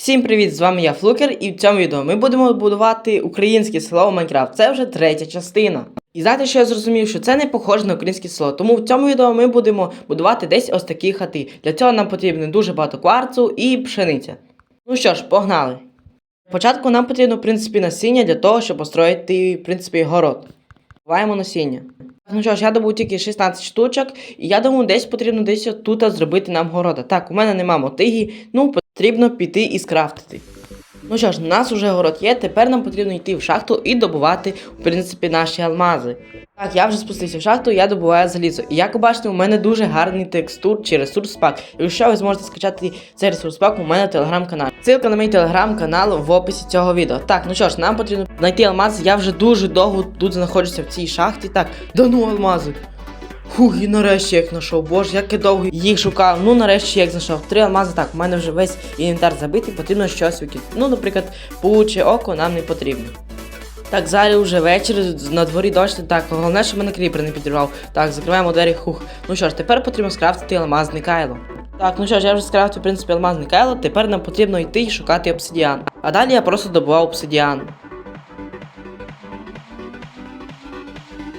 Всім привіт! З вами я Флукер, і в цьому відео ми будемо будувати українське село в Майнкрафт. Це вже третя частина. І знаєте, що я зрозумів, що це не похоже на українське село. Тому в цьому відео ми будемо будувати десь ось такі хати. Для цього нам потрібно дуже багато кварцу і пшениця. Ну що ж, погнали. Спочатку нам потрібно, в принципі, насіння для того, щоб построїти, в принципі, город. Буваємо насіння. Ну що ж, я добув тільки 16 штучок, і я думаю, десь потрібно десь тут зробити нам города. Так, у мене нема мотиги, ну потрібно піти і скрафтити. Ну що ж, у нас уже город є, тепер нам потрібно йти в шахту і добувати, в принципі, наші алмази. Так, я вже спустився в шахту, я добуваю залізо. І як ви бачите, у мене дуже гарний текстур чи ресурс пак. Якщо ви зможете скачати цей ресурс пак у мене телеграм-каналі. Ссылка на мій телеграм-канал в описі цього відео. Так, ну що ж, нам потрібно знайти алмази. Я вже дуже довго тут знаходжуся в цій шахті. Так, да ну алмази. Фух, і нарешті як знайшов. Боже, як я довго їх шукав. Ну нарешті як знайшов. Три алмази. Так, у мене вже весь інвентар забитий, потрібно щось викинути. Ну, наприклад, пауче око нам не потрібно. Так, зараз вже вечір, на дворі дощ. Так, головне, щоб мене кріпер не підірвав. Так, закриваємо двері, хух. Ну що ж, тепер потрібно скрафтити алмазне кайло. Так, ну що ж, я вже скрафтив, в принципі, алмазне кайло, тепер нам потрібно йти і шукати обсидіан. А далі я просто добував обсидіан.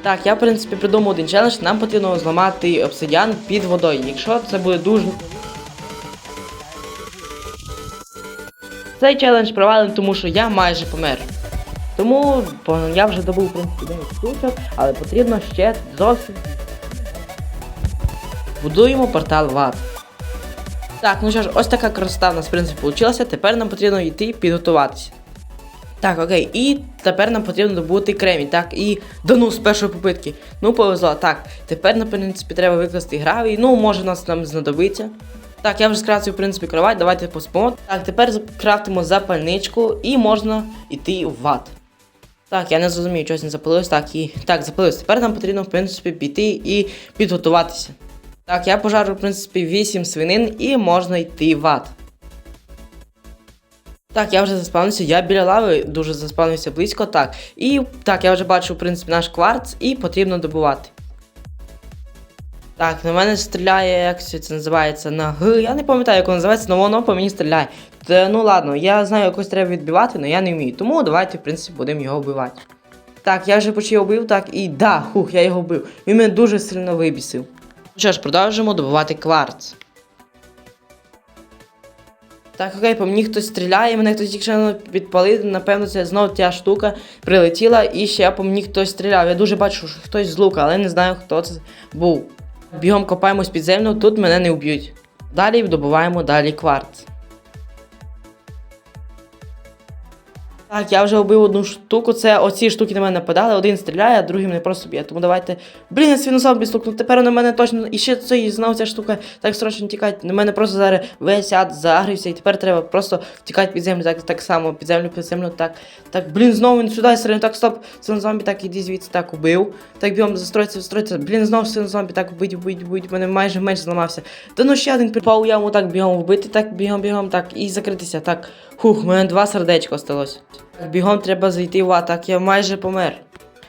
Так, я в принципі придумав один челендж, нам потрібно зламати обсидіан під водою. Якщо це буде дуже. Цей челендж провалений, тому що я майже помер. Тому я вже добув в принципі 9 штучок, але потрібно ще зовсім. Будуємо портал в ад. Так, ну що ж, ось така красота в нас в принципі вийшла. Тепер нам потрібно йти підготуватися. Так, окей, і тепер нам потрібно добути кремінь. Так, і да ну з першої попитки. Ну, повезло. Так, тепер, на принципі, треба викласти гравій. Ну, може нас там знадобиться. Так, я вже скрафтив, в принципі, кровать, давайте поспимо. Так, тепер крафтимо запальничку і можна йти в ват. Так, я не зрозумів, щось не запалилось. Так, і так, запалилось. Тепер нам потрібно, в принципі, піти і підготуватися. Так, я пожарю, в принципі, 8 свинин і можна йти в ад. Так, я вже заспавнився, я біля лави дуже заспавнився близько, так. І так, я вже бачу, в принципі, наш кварц і потрібно добувати. Так, на мене стріляє, як це називається, на Г. Я не пам'ятаю, як воно називається, але воно по мені стріляє. Та, ну ладно, я знаю, якось треба відбивати, але я не вмію. Тому давайте, в принципі, будемо його вбивати. Так, я вже почав вбив, так, і да, хух, я його вбив. Він мене дуже сильно вибісив. Ну що ж, продовжимо добувати кварц. Так, окей, по мені хтось стріляє, мене хтось тільки що підпалив, напевно, це знову ця штука прилетіла і ще по мені хтось стріляв. Я дуже бачу, що хтось з лука, але не знаю, хто це був. Бігом копаємось під землю, тут мене не вб'ють. Далі добуваємо далі кварц. Так, я вже вбив одну штуку, це оці штуки на мене нападали, один стріляє, а другий мене просто б'є. Тому давайте. Блін, свіносом біслукнув, тепер на мене точно. І ще цей знов ця штука так срочно тікать. На мене просто зараз весь ад загрився, і тепер треба просто втікати під землю, так, так само, під землю, під землю, так. Так, блін, знову він сюди стріляє, так, стоп, свінозомбі, так, іди звідси, так, убив. Так, бігом застроїться, застроїться. Блін, знову свінозомбі, так, вбить, вбить, вбить, мене майже меч зламався. Та ну ще один припав яму, так, бігом вбити, так, бігом, бігом, так, і закритися, так. Хух, у мене два сердечка осталось. Бігом треба зайти в ад, так, я майже помер.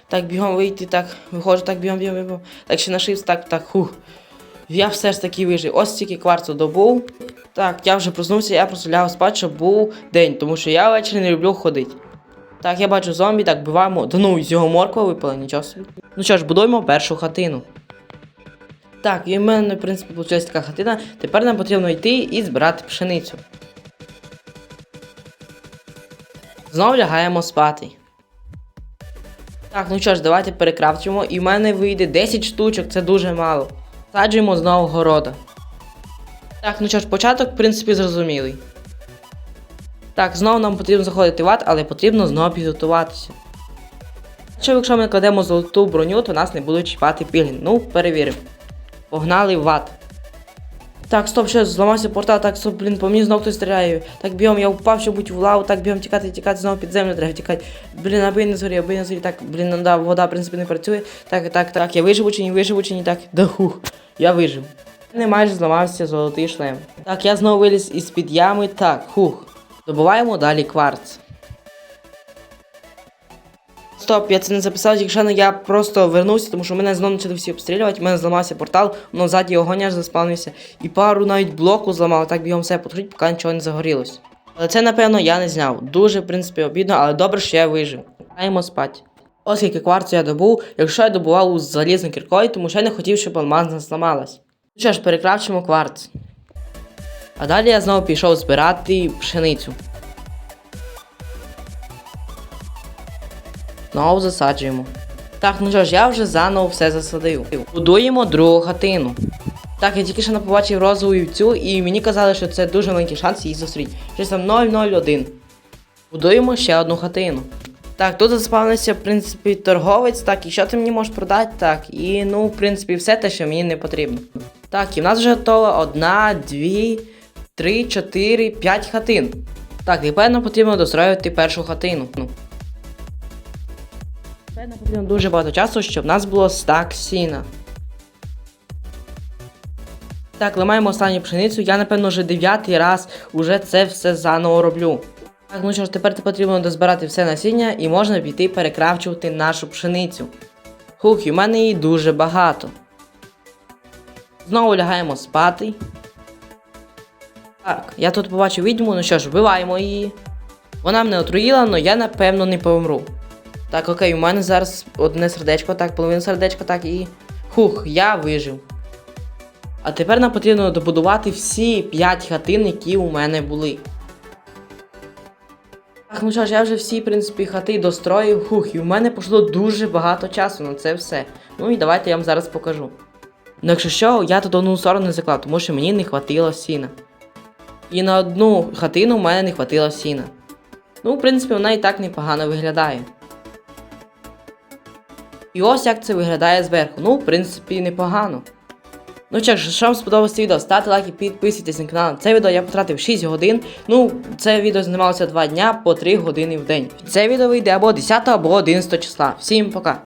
Так, бігом вийти, так, виходжу, так, бігом, бігом, бігом. Так, ще нашився, так, так, хух. Я все ж таки вижив. Ось тільки кварцу добув. Так, я вже проснувся, я просто лягав спати, щоб був день, тому що я ввечері не люблю ходити. Так, я бачу зомбі, так, биваємо. Да ну, з його морква випала, нічого собі. Ну що ж, будуємо першу хатину. Так, і в мене, в принципі, вийшла така хатина. Тепер нам потрібно йти і збирати пшеницю. Знову лягаємо спати. Так, ну що ж, давайте перекрафтимо. І в мене вийде 10 штучок, це дуже мало. Саджуємо знову города. Так, ну що ж, початок, в принципі, зрозумілий. Так, знову нам потрібно заходити в ад, але потрібно знову підготуватися. Що якщо ми кладемо золоту броню, то нас не будуть чіпати пілін. Ну, перевіримо. Погнали в ад. Так, стоп, що зламався портал, так, стоп, блін, по мені знову хтось стріляє. Так, бігом, я впав, щоб бути в лаву, так, бігом тікати, тікати, знову під землю треба тікати. Блін, аби не згорі, аби не згорі, так, блін, ну да, вода, в принципі, не працює. Так, так, так, я виживу чи ні, виживу чи ні, так, да хух, я вижив. Не майже зламався золотий шлем. Так, я знову виліз із-під ями, так, хух. Добуваємо далі кварц. Стоп, я це не записав, якщо не я просто вернувся, тому що мене знову почали всі обстрілювати, у мене зламався портал, воно ззаді огонь аж заспавнився. І пару навіть блоку зламав, так бігом все потушить, поки нічого не загорілось. Але це, напевно, я не зняв. Дуже, в принципі, обідно, але добре, що я вижив. Гаємо спать. Оскільки кварцу я добув, якщо я добував з залізною кіркою, тому що я не хотів, щоб алмазна зламалась. Ну що ж, перекрафчимо кварц. А далі я знову пішов збирати пшеницю. Знову засаджуємо. Так, ну що ж, я вже заново все засадив. Будуємо другу хатину. Так, я тільки що не побачив розову вівцю, і мені казали, що це дуже маленький шанс її зустріти. Щось там 001. Будуємо ще одну хатину. Так, тут заспавнився, в принципі, торговець, так, і що ти мені можеш продати? Так, і ну, в принципі, все те, що мені не потрібно. Так, і в нас вже готово одна, дві, три, чотири, п'ять хатин. Так, тепер нам потрібно достроювати першу хатину. Тепер нам потрібно дуже багато часу, щоб в нас було стак сіна. Так, ламаємо останню пшеницю. Я, напевно, вже дев'ятий раз уже це все заново роблю. Так, ну що ж, тепер потрібно дозбирати все насіння і можна піти перекравчувати нашу пшеницю. Хух, в мене її дуже багато. Знову лягаємо спати. Так, я тут побачив відьму, ну що ж, вбиваємо її. Вона мене отруїла, але я напевно не помру. Так, окей, у мене зараз одне сердечко, так, половина сердечка, так і. Хух, я вижив. А тепер нам потрібно добудувати всі 5 хатин, які у мене були. Так, ну що ж, я вже всі, в принципі, хати достроїв. Хух, і в мене пішло дуже багато часу на це все. Ну і давайте я вам зараз покажу. Ну, якщо що, я тут одну сторону не заклав, тому що мені не хватило сіна. І на одну хатину в мене не хватило сіна. Ну, в принципі, вона і так непогано виглядає. І ось як це виглядає зверху. Ну, в принципі, непогано. Ну що ж, якщо вам сподобалося це відео, ставте лайк і підписуйтесь на канал. Це відео я потратив 6 годин. Ну, це відео знімалося 2 дня по 3 години в день. Це відео вийде або 10 або 11 числа. Всім пока!